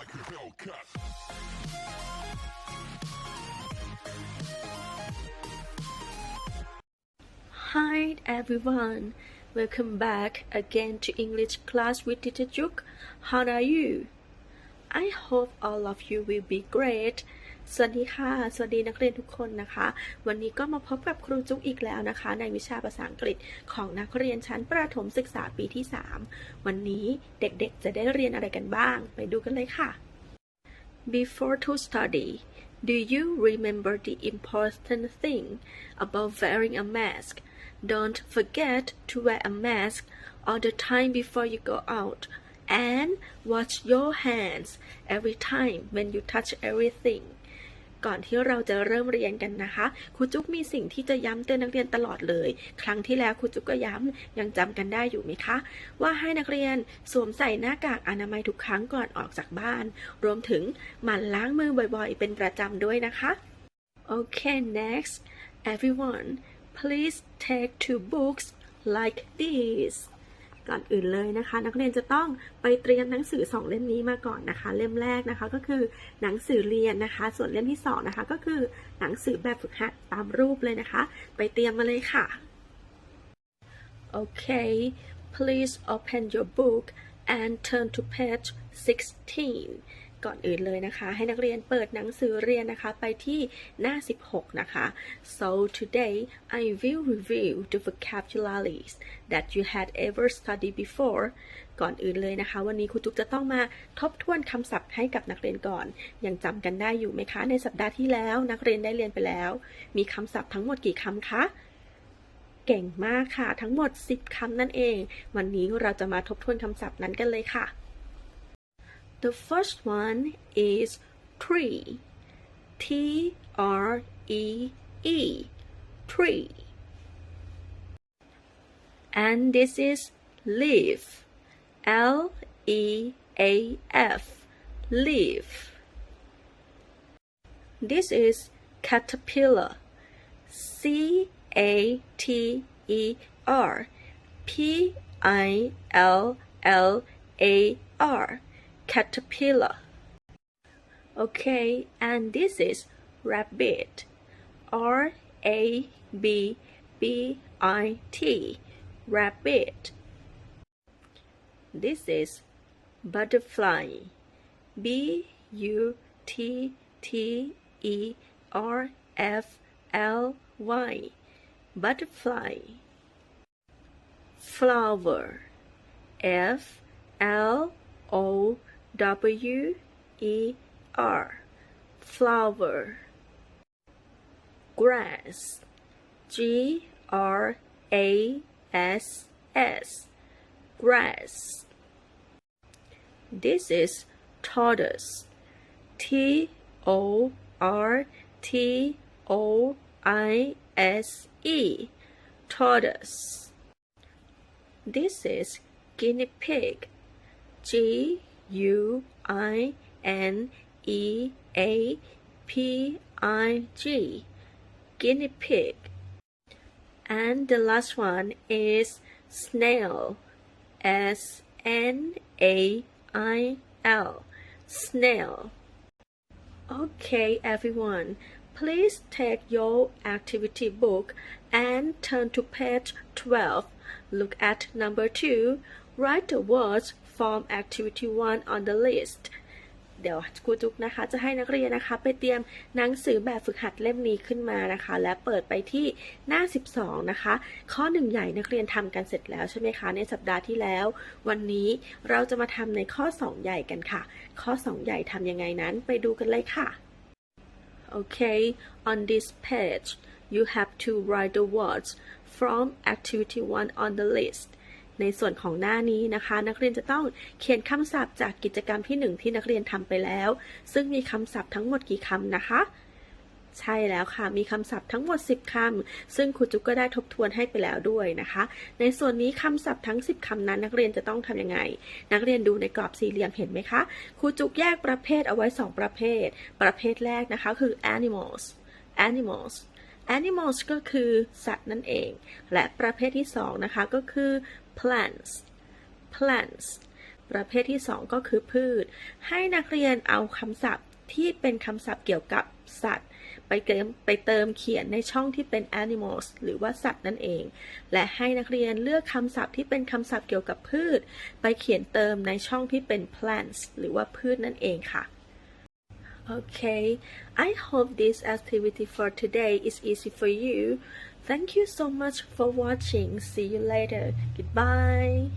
like a Hellcat. Hi everyone, welcome back again to English class with Teacher Juk. How are you? I hope all of you will be great. สวัสดีค่ะ สวัสดีนักเรียนทุกคนนะคะ วันนี้ก็มาพบกับครูจุ๊กอีกแล้วนะคะ ในวิชาภาษาอังกฤษของนักเรียนชั้นประถมศึกษาปีที่ 3 วันนี้เด็กๆ จะได้เรียนอะไรกันบ้าง ไปดูกันเลยค่ะ Before to study, do you remember the important thing about wearing a mask? Don't forget to wear a mask all the time before you go out. And wash your hands every time when you touch everything. ก่อนที่เราจะเริ่มเรียนกันนะคะครูจุ๊กมีสิ่งที่จะย้ำเตือนนักเรียนตลอดเลย ครั้งที่แล้วครูจุ๊กก็ย้ำยังจำกันได้อยู่ไหมคะ ว่าให้นักเรียนสวมใส่หน้ากากอนามัยทุกครั้งก่อนออกจากบ้าน รวมถึงหมั่นล้างมือบ่อยๆ เป็นประจำด้วยนะคะ Okay next everyone please take two books like this ก่อนอื่นเลยนะคะ นักเรียนจะต้องไปเตรียมหนังสือสองเล่มนี้มาก่อนนะคะ เล่มแรกนะคะก็คือหนังสือเรียนนะคะ ส่วนเล่มที่สองนะคะก็คือหนังสือแบบฝึกหัดตามรูปเลยนะคะ ไปเตรียมมาเลยค่ะ Okay please open your book and turn to page 16 ก่อนอื่นเลยนะคะ ให้นักเรียนเปิดหนังสือเรียนนะคะไปที่หน้า 16 นะคะ so today I will review the vocabularies that you had ever studied before ก่อนอื่นเลยนะคะ วันนี้ครูจุ๊กจะต้องมาทบทวนคำศัพท์ให้กับนักเรียนก่อน ยังจำกันได้อยู่ไหมคะ ในสัปดาห์ที่แล้วนักเรียนได้เรียนไปแล้ว มีคำศัพท์ทั้งหมดกี่คำคะเก่งมากค่ะ ทั้งหมด 10 คำนั่นเอง วันนี้เราจะมาทบทวนคำศัพท์นั้นกันเลยค่ะ The first one is tree. T R E E. Tree. And this is leaf. L E A F. Leaf. This is caterpillar. C A T E R. P I L L A R. Caterpillar. Okay, and this is rabbit. R A B B I T. Rabbit. This is butterfly. B U T T E R F L Y. Butterfly. Flower. F L O W E R. Flower. Grass. G R A S S. Grass. This is tortoise. T O R T O I S E. Tortoise. This is guinea pig. G U I N E A P I G. Guinea pig. And the last one is snail. S N A I L. Snail. Okay, everyone. Please take your activity book and turn to page 12. Look at number 2. Write the words from activity 1 on the list. เดี๋ยวครูจุกนะคะ จะให้นักเรียนนะคะไปเตรียมหนังสือแบบฝึกหัดเล่มนี้ขึ้นมานะคะ และเปิดไปที่หน้า 12 นะคะ ข้อหนึ่งใหญ่นักเรียนทำกันเสร็จแล้วใช่ไหมคะ ในสัปดาห์ที่แล้ว วันนี้เราจะมาทำในข้อ 2 ใหญ่กันค่ะ ข้อ 2 ใหญ่ทำยังไงนั้นไปดูกันเลยค่ะ Okay, on this page, you have to write the words from activity 1 on the list. ในส่วนของหน้านี้นะคะ นักเรียนจะต้องเขียนคำศัพท์จากกิจกรรมที่ 1 ที่นักเรียนทำไปแล้ว ซึ่งมีคำศัพท์ทั้งหมดกี่คำนะคะใช่แล้วค่ะ มีคำศัพท์ทั้งหมด 10 คำ ซึ่งครูจุ๊กก็ได้ทบทวนให้ไปแล้วด้วยนะคะ ในส่วนนี้คำศัพท์ทั้ง 10 คำนั้น นักเรียนจะต้องทำยังไง นักเรียนดูในกรอบสี่เหลี่ยมเห็นไหมคะ ครูจุ๊กแยกประเภทเอาไว้ 2 ประเภท ประเภทแรกนะคะคือ animals animals animals ก็คือสัตว์นั่นเอง และประเภทที่ 2 นะคะ ก็คือ plants plants ประเภทที่ 2 ก็คือพืช ให้นักเรียนเอาคำศัพท์ที่เป็นคำศัพท์เกี่ยวกับสัตว์ ไปเติมไปเติมเขียนในช่องที่เป็น animals หรือว่าสัตว์นั่นเอง และให้นักเรียนเลือกคำศัพท์ที่เป็นคำศัพท์เกี่ยวกับพืช ไปเขียนเติมในช่องที่เป็น plants หรือว่าพืชนั่นเองค่ะ Okay, I hope this activity for today is easy for you. Thank you so much for watching. See you later. Goodbye.